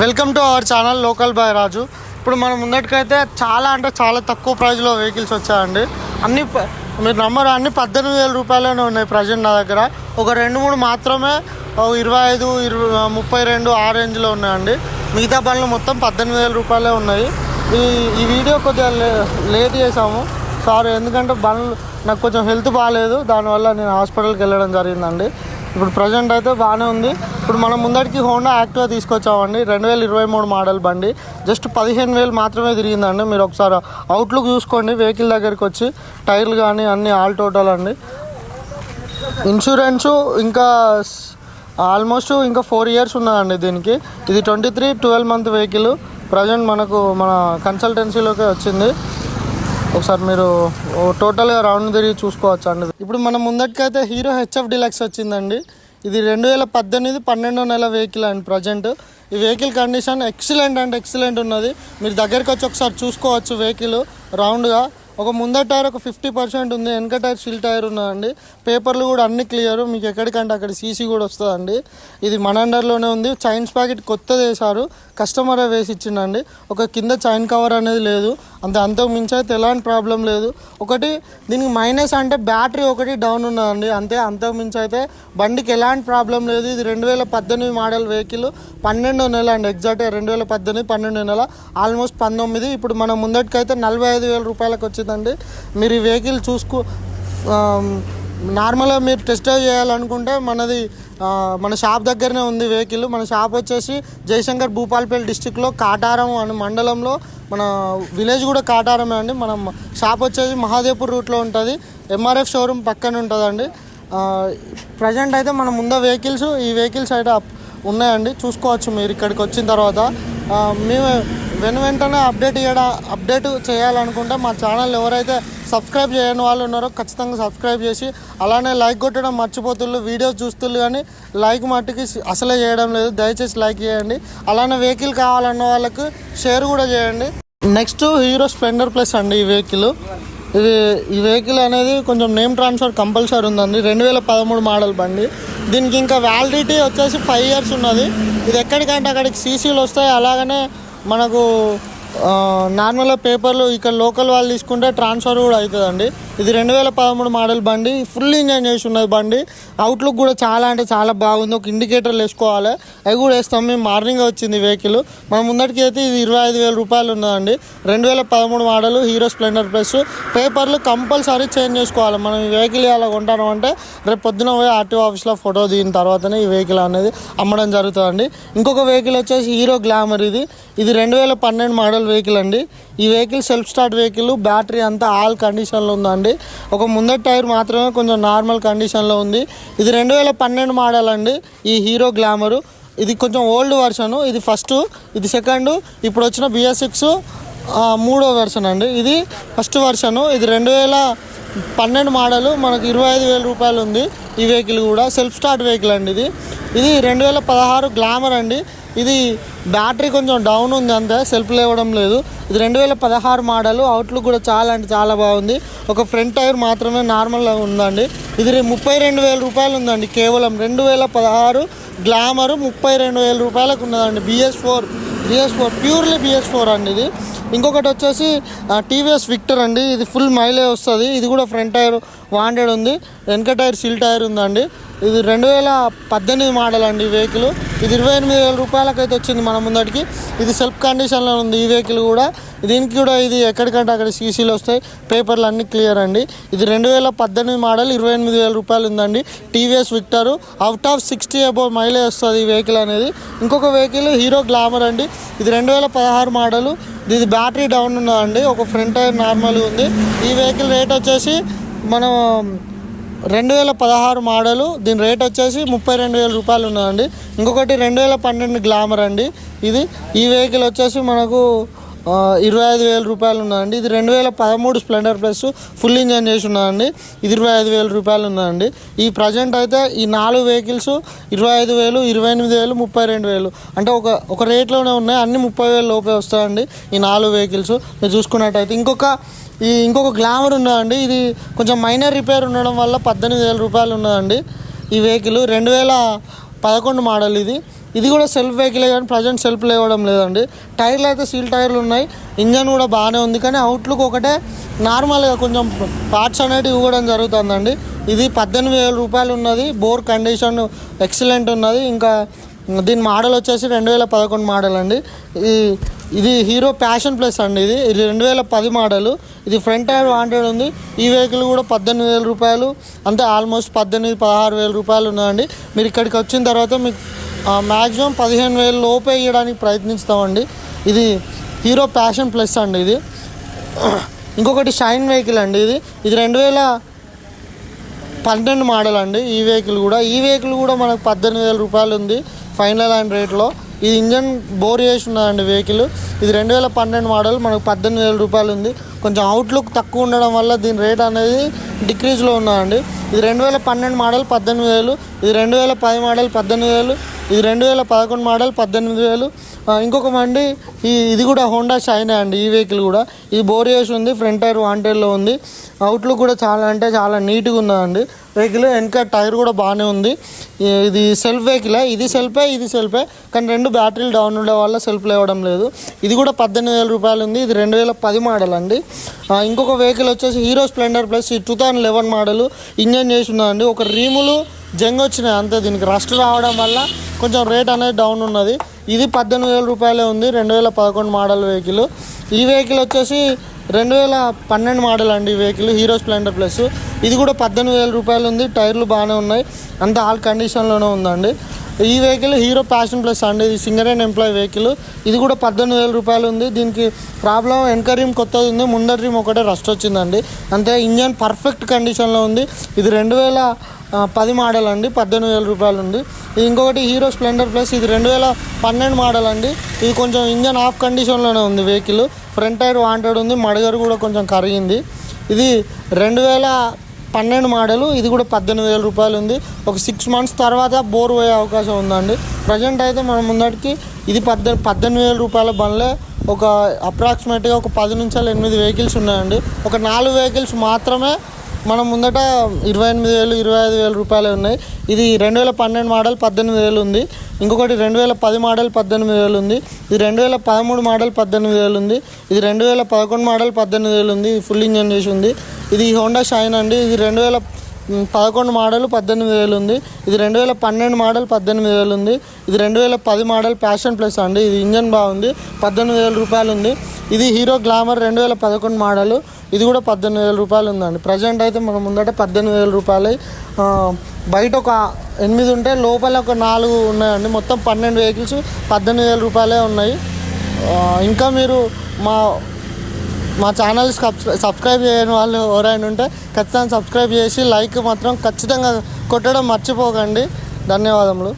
Welcome to our channel local boy Raju. ఇప్పుడు మనం ముందటికైతే చాలా అంటే చాలా తక్కువ ప్రైస్లో వెహికల్స్ వచ్చాయండి. అన్ని మీరు నమ్మరు అన్ని పద్దెనిమిది వేల రూపాయలనే ఉన్నాయి ప్రజెంట్ నా దగ్గర. ఒక రెండు మూడు మాత్రమే ఇరవై ఐదు ఇరవై ముప్పై రెండు ఆ రేంజ్లో ఉన్నాయండి. మిగతా బండ్లు మొత్తం పద్దెనిమిది వేల రూపాయలే ఉన్నాయి. ఈ ఈ వీడియో కొద్దిగా లే లేట్ చేసాము సారీ ఎందుకంటే బండ్లు నాకు కొంచెం హెల్త్ బాగాలేదు దానివల్ల నేను హాస్పిటల్కి వెళ్ళడం జరిగిందండి. ఇప్పుడు ప్రజెంట్ అయితే బాగానే ఉంది. ఇప్పుడు మనం ముందటికి హోండా యాక్టివా తీసుకొచ్చామండి. రెండు వేల ఇరవై మూడు మోడల్ బండి. జస్ట్ పదిహేను వేలు మాత్రమే తిరిగిందండి. మీరు ఒకసారి అవుట్లుక్ చూసుకోండి. వెహికల్ దగ్గరికి వచ్చి టైర్లు కానీ అన్ని ఆల్ టోటల్ అండి. ఇన్సూరెన్సు ఇంకా ఆల్మోస్ట్ ఇంకా ఫోర్ ఇయర్స్ ఉన్నదండి దీనికి. ఇది twenty three twelve month vehicle present మనకు మన కన్సల్టెన్సీలోకి వచ్చింది. ఒకసారి మీరు టోటల్గా రౌండ్ తిరిగి చూసుకోవచ్చు అండి ఇప్పుడు మనం ముందటికైతే హీరో హెచ్ఎఫ్ డిలక్స్ వచ్చిందండి. ఇది రెండు వేల పద్దెనిమిది పన్నెండో నెల వెహికల్ అండి ప్రజెంట్. ఈ వెహికల్ కండిషన్ ఎక్సలెంట్ అంటే ఎక్సలెంట్ ఉన్నది. మీరు దగ్గరికి వచ్చి ఒకసారి చూసుకోవచ్చు వెహికల్ రౌండ్గా. ఒక ముందర టైర్ ఒక ఫిఫ్టీ పర్సెంట్ ఉంది వెనక టైర్ సిల్ టైర్ ఉన్నదండి పేపర్లు కూడా అన్ని క్లియర్. మీకు ఎక్కడికంటే అక్కడ సీసీ కూడా వస్తుందండి. ఇది మన అండర్లోనే ఉంది. చైన్స్ ప్యాకెట్ కొత్తది వేశారు. కస్టమరే వేసి ఇచ్చిండండి. ఒక కింద చైన్ కవర్ అనేది లేదు. అంత అంతకు మించి అయితే ఎలాంటి ప్రాబ్లం లేదు. ఒకటి దీనికి మైనస్ అంటే బ్యాటరీ ఒకటి డౌన్ ఉన్నదండి అంతే అంతకు మించి అయితే బండికి ఎలాంటి ప్రాబ్లం లేదు. ఇది రెండు వేల పద్దెనిమిది మోడల్ వెహికల్ పన్నెండో నెల అండి. ఎగ్జాక్ట్గా రెండు వేల పద్దెనిమిది పన్నెండో నెల. ఆల్మోస్ట్ పంతొమ్మిది. ఇప్పుడు మనం ముందటికైతే నలభై ఐదు వేల రూపాయలకు వచ్చిందండి. మీరు ఈ వెహికల్ చూసుకో నార్మల్గా మీరు టెస్ట్ డ్రైవ్ చేయాలనుకుంటే మనది మన షాప్ దగ్గరనే ఉంది వెహికల్. మన షాప్ వచ్చేసి జయశంకర్ భూపాల్పల్లి డిస్టిక్లో కాటారం అనే మండలంలో. మన విలేజ్ కూడా కాటారమే అండి. మనం షాప్ వచ్చేసి మహాదేవ్పూర్ రూట్లో ఉంటుంది. ఎంఆర్ఎఫ్ షోరూమ్ పక్కన ఉంటుందండి. ప్రజెంట్ అయితే మన ముందు వెహికల్స్ ఈ వెహికల్స్ అయితే ఉన్నాయండి. చూసుకోవచ్చు మీరు ఇక్కడికి వచ్చిన తర్వాత. మేము వెను వెంటనే అప్డేట్ చేయడా అప్డేట్ చేయాలనుకుంటే మా ఛానల్ ఎవరైతే సబ్స్క్రైబ్ చేయని వాళ్ళు ఉన్నారో ఖచ్చితంగా సబ్స్క్రైబ్ చేసి అలానే లైక్ కొట్టడం మర్చిపోతున్నారు వీడియోస్ చూస్తుళ్ళు కానీ లైక్ మట్టుకి అసలే చేయడం లేదు. దయచేసి లైక్ చేయండి. అలానే వెహికల్ కావాలన్న వాళ్ళకు షేర్ కూడా చేయండి. నెక్స్ట్ హీరో స్ప్లెండర్ ప్లస్ అండి ఈ వెహికల్. ఇది ఈ వెహికల్ అనేది కొంచెం నేమ్ ట్రాన్స్ఫర్ కంపల్సరీ ఉందండి. రెండు వేల పదమూడు మోడల్ బండి. దీనికి ఇంకా వ్యాలిడిటీ వచ్చేసి ఫైవ్ ఇయర్స్ ఉన్నది. ఇది ఎక్కడికంటే అక్కడికి సీసీలు వస్తాయి. అలాగనే మనకు నార్మల్గా పేపర్లు ఇక్కడ లోకల్ వాళ్ళు తీసుకుంటే ట్రాన్స్ఫర్ కూడా అవుతుందండి. ఇది రెండు వేల పదమూడు మోడల్ బండి. ఫుల్ ఇంజన్ చేసి ఉన్నది బండి. అవుట్లుక్ కూడా చాలా అంటే చాలా బాగుంది. ఒక ఇండికేటర్లు వేసుకోవాలి. అవి కూడా వేస్తాం. మేము మార్నింగ్ వచ్చింది వెహికల్ మన ముందటికి అయితే ఇది ఇరవై ఐదు వేల రూపాయలు ఉన్నదండి. రెండు వేల పదమూడు మోడల్ హీరో స్ప్లెండర్ ప్లస్ పేపర్లు కంపల్సరీ చేంజ్ చేసుకోవాలి. మనం ఈ వెహికల్ ఇలా కొంటాను అంటే రేపు పొద్దున పోయి ఆర్టీఓ ఆఫీస్లో ఫోటో దిగిన తర్వాతనే ఈ వెహికల్ అనేది అమ్మడం జరుగుతుందండి. ఇంకొక వెహికల్ వచ్చేసి హీరో గ్లామర్ ఇది. ఇది రెండు వేల పన్నెండు మోడల్ వెహికల్ అండి. ఈ vehicle self start vehicle battery అంతా ఆల్ కండిషన్లో ఉందండి. ఒక ముందర టైర్ మాత్రమే కొంచెం నార్మల్ కండిషన్లో ఉంది. ఇది రెండు వేల పన్నెండు మోడల్ అండి ఈ హీరో గ్లామరు. ఇది కొంచెం ఓల్డ్ వెర్షన్. ఇది ఫస్ట్. ఇది సెకండ్. ఇప్పుడు వచ్చిన బిఎస్ సిక్స్ మూడో వెర్షన్ అండి. ఇది ఫస్ట్ వెర్షను. ఇది రెండు వేల పన్నెండు మోడలు. మనకు ఇరవై ఐదు వేల రూపాయలు ఉంది ఈ వెహికల్ కూడా. సెల్ఫ్ స్టార్ట్ వెహికల్ అండి ఇది. ఇది రెండు వేల పదహారు గ్లామర్ అండి. ఇది బ్యాటరీ కొంచెం డౌన్ ఉంది అంతే సెల్ఫ్ లేవడం లేదు. ఇది రెండు వేల పదహారు మోడల్ అవుట్లుక్ కూడా చాలా అంటే చాలా బాగుంది. ఒక ఫ్రంట్ టైర్ మాత్రమే నార్మల్గా ఉందండి. ఇది ముప్పై రెండు వేల రూపాయలు ఉందండి కేవలం. రెండు వేల పదహారు గ్లామర్ ముప్పై రెండు వేల రూపాయలకు ఉన్నదండి. BS four BS four purely BS four అండి ఇది. ఇంకొకటి వచ్చేసి టీవీఎస్ విక్టర్ అండి. ఇది ఫుల్ మైలేజ్ వస్తుంది. ఇది కూడా ఫ్రంట్ టైర్ వాండెడ్ ఉంది. వెనక టైర్ సిల్ టైర్ ఉందండి. ఇది రెండు వేల పద్దెనిమిది మోడల్ అండి ఈ వెహికల్ ఇది ఇరవై ఎనిమిది వేల రూపాయలకైతే వచ్చింది మన ముందటికి. ఇది సెల్ఫ్ కండిషన్లో ఉంది ఈ వెహికల్ కూడా. దీనికి కూడా ఇది ఎక్కడికంటే అక్కడ సీసీలు వస్తాయి. పేపర్లు అన్నీ క్లియర్ అండి. ఇది రెండు వేల పద్దెనిమిది మోడల్ ఇరవై ఎనిమిది వేల రూపాయలు ఉందండి. TVS Victor out of sixty above mileage వస్తుంది ఈ వెహికల్ అనేది. ఇంకొక వెహికల్ హీరో గ్లామర్ అండి. ఇది రెండు వేల పదహారు మోడలు ఇది బ్యాటరీ డౌన్ ఉన్నదండి. ఒక ఫ్రంట్ టైర్ నార్మల్ ఉంది. ఈ వెహికల్ రేట్ వచ్చేసి మనం రెండు వేల పదహారు మోడలు దీని రేట్ వచ్చేసి ముప్పై రెండు వేల రూపాయలు ఉన్నదండి ఇంకొకటి రెండు వేల పన్నెండు గ్లామర్ అండి. ఇది ఈ వెహికల్ వచ్చేసి మనకు ఇరవై ఐదు వేల రూపాయలు ఉన్నదండి ఇది రెండు వేల పదమూడు స్ప్లెండర్ ప్లస్ ఫుల్ ఇంజన్ చేసి ఉన్నదండి ఇది ఇరవై ఐదు వేల రూపాయలు ఉన్నదండి ఈ ప్రజెంట్ అయితే ఈ నాలుగు వెహికల్స్ ఇరవై ఐదు వేలు ఇరవై ఎనిమిది వేలు ముప్పై రెండు వేలు. అంటే ఒక ఒక రేట్లోనే ఉన్నాయి. అన్ని ముప్పై వేలు లోపే వస్తాయండి ఈ నాలుగు వెహికల్స్. మీరు చూసుకున్నట్టయితే ఇంకొక ఈ ఇంకొక గ్లామర్ ఉన్నదండి. ఇది కొంచెం మైనర్ రిపేర్ ఉండడం వల్ల పద్దెనిమిది వేల రూపాయలు ఉన్నదండి. ఈ వెహికల్ రెండు వేల పదకొండు మోడల్ ఇది. ఇది కూడా సెల్ఫ్ వెహికలే కానీ ప్రజెంట్ సెల్ఫ్ లేవడం లేదండి. టైర్లు అయితే సీల్ టైర్లు ఉన్నాయి. ఇంజన్ కూడా బాగానే ఉంది. కానీ అవుట్లుక్ ఒకటే నార్మల్గా కొంచెం పార్ట్స్ అనేటివి ఇవ్వడం జరుగుతుందండి. ఇది పద్దెనిమిది వేల రూపాయలు ఉన్నది. బోర్ కండిషన్ ఎక్సలెంట్ ఉన్నది. ఇంకా దీని మోడల్ వచ్చేసి రెండు వేల పదకొండు మోడల్ అండి. ఈ ఇది హీరో ప్యాషన్ ప్లస్ అండి ఇది. ఇది రెండు వేల పది మోడల్. ఇది ఫ్రంట్ టైర్ వాంటెడ్ ఉంది. ఈ వెహికల్ కూడా పద్దెనిమిది వేల రూపాయలు అంతే ఆల్మోస్ట్ పద్దెనిమిది పదహారు వేల రూపాయలు ఉన్నదండి మీరు ఇక్కడికి వచ్చిన తర్వాత మీకు మ్యాక్సిమం పదిహేను వేల లోపే ఇవ్వడానికి ప్రయత్నిస్తామండి. ఇది హీరో ప్యాషన్ ప్లస్ అండి ఇది. ఇంకొకటి షైన్ వెహికల్ అండి ఇది. ఇది రెండు వేల పన్నెండు మోడల్ అండి ఈ వెహికల్ కూడా. ఈ వెహికల్ కూడా మనకు పద్దెనిమిది వేల రూపాయలు ఉంది ఫైనల్ అండ్ రేట్లో. ఈ ఇంజన్ బోర్ చేసి ఉన్నదండి వెహికల్. ఇది రెండు వేల పన్నెండు మోడల్ మనకు పద్దెనిమిది వేల రూపాయలు ఉంది. కొంచెం అవుట్లుక్ తక్కువ ఉండడం వల్ల దీని రేట్ అనేది డిక్రీజ్లో ఉన్నదండి. ఇది రెండు వేల పన్నెండు మోడల్ పద్దెనిమిది వేలు. ఇది రెండు వేల పది మోడల్ పద్దెనిమిది వేలు. ఇది రెండు వేల పదకొండు మోడల్ పద్దెనిమిది వేలు. ఇంకొక మండి ఈ ఇది కూడా హోండా షైన్ అండి ఈ వెహికల్ కూడా. ఈ బోర్ చేసి ఉంది ఫ్రంట్ టైర్ వాంటైర్లో ఉంది. అవుట్లుక్ కూడా చాలా అంటే చాలా నీట్గా ఉన్నదండి వెహికల్ వెనక టైర్ కూడా బాగానే ఉంది. ఇది సెల్ఫ్ వెహికలే ఇది సెల్ఫే ఇది సెల్ఫే కానీ రెండు బ్యాటరీలు డౌన్ ఉండే వల్ల సెల్ఫ్ లేవడం లేదు. ఇది కూడా పద్దెనిమిది వేల రూపాయలు ఉంది ఇది రెండు వేల పది మోడల్ అండి. ఇంకొక వెహికల్ వచ్చేసి హీరో స్ప్లెండర్ ప్లస్ ఈ two thousand eleven model engine చేసి ఉన్నదండి ఒక రీములు జంగ్ వచ్చినాయి అంతే. దీనికి రస్ట్ రావడం వల్ల కొంచెం రేట్ అనేది డౌన్ ఉన్నది. ఇది పద్దెనిమిది వేల రూపాయలే ఉంది రెండు వేల పదకొండు మోడల్ వెహికల్. ఈ వెహికల్ వచ్చేసి రెండు వేల పన్నెండు మోడల్ అండి ఈ వెహికల్ హీరో స్ప్లెండర్ ప్లస్. ఇది కూడా పద్దెనిమిది వేల రూపాయలు ఉంది టైర్లు బాగానే ఉన్నాయి అంత ఆల్ కండిషన్లోనే ఉందండి. ఈ వెహికల్ హీరో ప్యాషన్ ప్లస్ అండి ఇది సింగర్ అండ్ ఎంప్లాయ్ వెహికల్. ఇది కూడా పద్దెనిమిది వేల రూపాయలు ఉంది దీనికి ప్రాబ్లం వెనక రీమ్ కొత్తది ఉంది ముందర రీమ్ ఒకటే రస్ట్ వచ్చిందండి. అంతే ఇంజన్ పర్ఫెక్ట్ కండిషన్లో ఉంది. ఇది రెండు వేల పది మోడల్ అండి పద్దెనిమిది వేల రూపాయలు ఉంది ఇది ఇంకొకటి హీరో స్ప్లెండర్ ప్లస్ ఇది రెండు వేల పన్నెండు మోడల్ అండి ఇది కొంచెం ఇంజన్ ఆఫ్ కండిషన్లోనే ఉంది వెహికల్. ఫ్రంట్ టైర్ వాంటెడ్ ఉంది మడగరు కూడా కొంచెం కరిగింది. ఇది రెండు వేల పన్నెండు మోడలు ఇది కూడా పద్దెనిమిది వేల రూపాయలు ఉంది ఒక సిక్స్ మంత్స్ తర్వాత బోర్ పోయే అవకాశం ఉందండి. ప్రజెంట్ అయితే మనం ముందటికి ఇది పద్దె పద్దెనిమిది వేల రూపాయల బండ్లే. ఒక అప్రాక్సిమేట్గా ఒక పది నుంచి ఎనిమిది వెహికల్స్ ఉన్నాయండి. ఒక నాలుగు వెహికల్స్ మాత్రమే మనం ముందట ఇరవై ఎనిమిది వేలు ఇరవై ఐదు వేల రూపాయలు ఉన్నాయి. ఇది రెండు వేల పన్నెండు మోడల్ పద్దెనిమిది వేలు ఉంది. ఇంకొకటి రెండు వేల పది మోడల్ పద్దెనిమిది వేలు ఉంది. ఇది రెండు వేల పదమూడు మోడల్ పద్దెనిమిది వేలు ఉంది. ఇది రెండు వేల పదకొండు మోడల్ పద్దెనిమిది వేలు ఉంది. ఇది ఫుల్ ఇంజన్ చేసి ఉంది. ఇది హోండా షైన్ అండి. ఇది రెండు వేల పదకొండు మోడల్ పద్దెనిమిది వేలు ఉంది. ఇది రెండు వేల పన్నెండు మోడల్ పద్దెనిమిది వేలు ఉంది. ఇది రెండు వేల పది మోడల్ ప్యాషన్ ప్లస్ అండి. ఇది ఇంజన్ బాగుంది. పద్దెనిమిది వేల రూపాయలు ఉంది. ఇది హీరో గ్లామర్ రెండు వేల పదకొండు మోడల్. ఇది కూడా పద్దెనిమిది వేల రూపాయలు ఉందండి. ప్రజెంట్ అయితే మనం ముందట పద్దెనిమిది వేల రూపాయలు. బయట ఒక ఎనిమిది ఉంటే లోపల ఒక నాలుగు ఉన్నాయండి. మొత్తం పన్నెండు వెహికల్స్ పద్దెనిమిది వేల రూపాయలే ఉన్నాయి. ఇంకా మీరు మా మా ఛానల్ సబ్స్క్రైబ్ చేయని వాళ్ళు ఎవరైనా ఉంటే ఖచ్చితంగా సబ్స్క్రైబ్ చేసి లైక్ మాత్రం ఖచ్చితంగా కొట్టడం మర్చిపోకండి. ధన్యవాదములు.